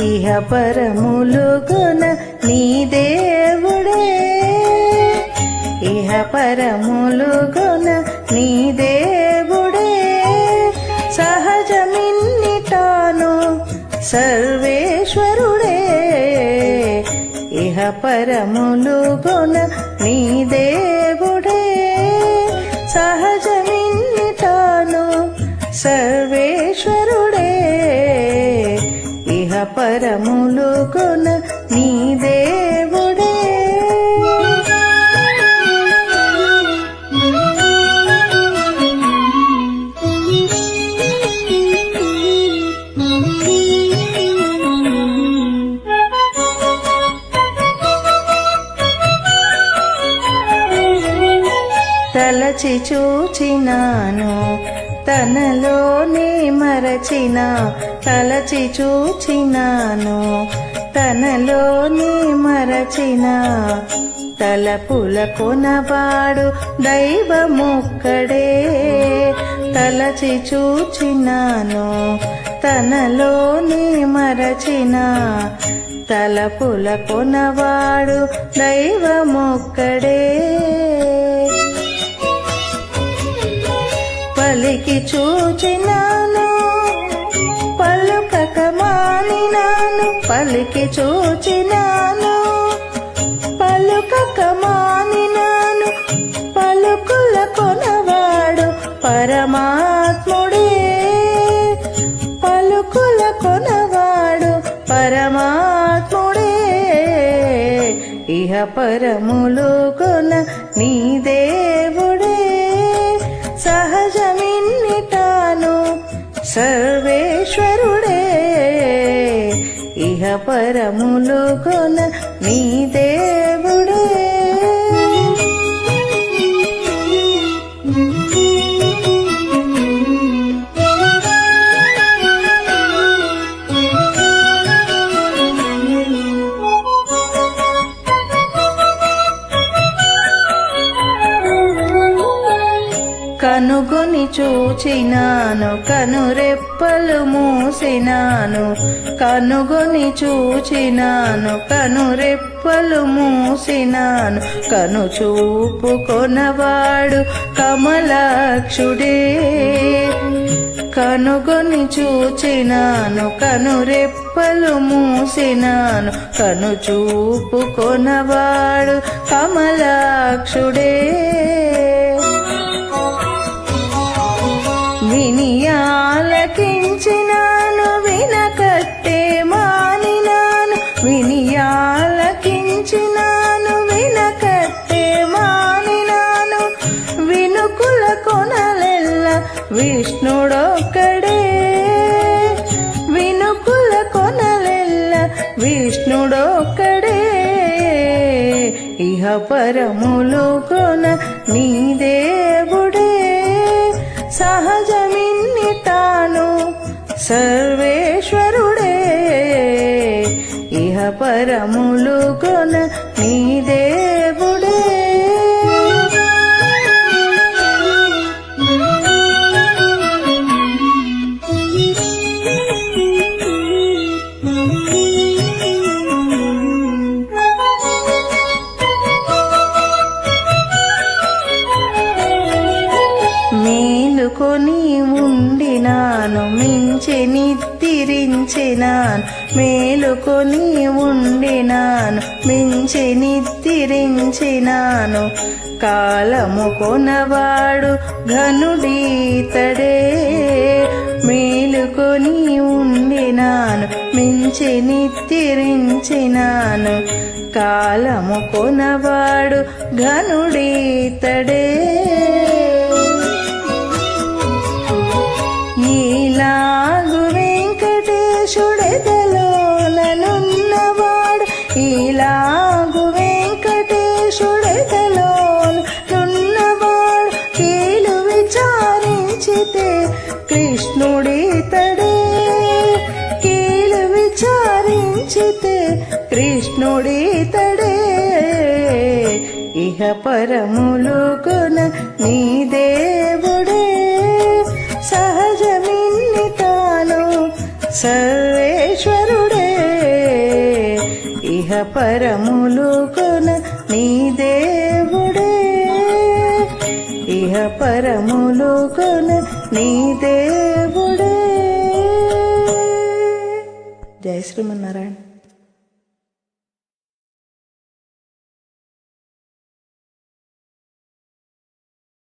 ఇహ పరములుగున నీ దేవుడే. ఇహ పరములుగున నీ దేవుడే. సహజమిన్నిటాను సర్వేశ్వరుడే. ఇహ పరములుగున నీ దేవుడే. సహజమిన్నిటాను సర్వేశ్వరుడే. పరములు కొన నీ దేవుడే. తలచి చూచినాను తనలోనే మరచిన తలచి చూచినాను. తనలోనే మరచిన తలపుల కొనవాడు దైవముక్కడే. తలచి చూచినాను తనలోనే మరచిన తలపుల కొనవాడు దైవముక్కడే. పలికి చూచినాను పలుకక మానినాను పలికి చూచినాను. పలుకక మానినాను పలుకుల కొనవాడు పరమాత్ముడే. పలుకుల కొనవాడు పరమాత్ముడే. ఇహ పరములు కొన నీ సర్వేశ్వరుడే ఇహ పరములు కొన నీదే చూచినాను కనురెప్పలు మూసినాను కనుగొని చూచినాను కనురెప్పలు మూసినాను కను చూపు కొనవాడు కమలాక్షుడే. కనుగొని చూచినాను కనురెప్పలు మూసినాను కను చూపు కొనవాడు కమలాక్షుడే. విష్ణుడొక్కడే. వినుకుల కొనలెల్ల విష్ణుడొక్కడే. ఇహ పరములు కొన నీ దేవుడే. సహజమిన్ని తాను సర్వేశ్వరుడే. ఇహ పరములు కొన నీ మించి నిద్రించినాను మేలుకొని ఉండినాను మించి నిద్రించినాను కాలము కొనవాడు ఘనుడీతడే మేలుకొని ఉండినాను మించి నిత్తిరించినాను కాలము కొనవాడు ఘనుడీతడే కృష్ణుడితడే కీలు విచారించితే కృష్ణుడితడే ఇహ పరములు కొన నీ దేవుడే. సహజమిన్ని తాను సర్వేశ్వరుడే. పరములు కొన నీ దేవుడే. ఇహ పరములు కొన నీ దేవుడే జయ శ్రీమన్నారాయణ.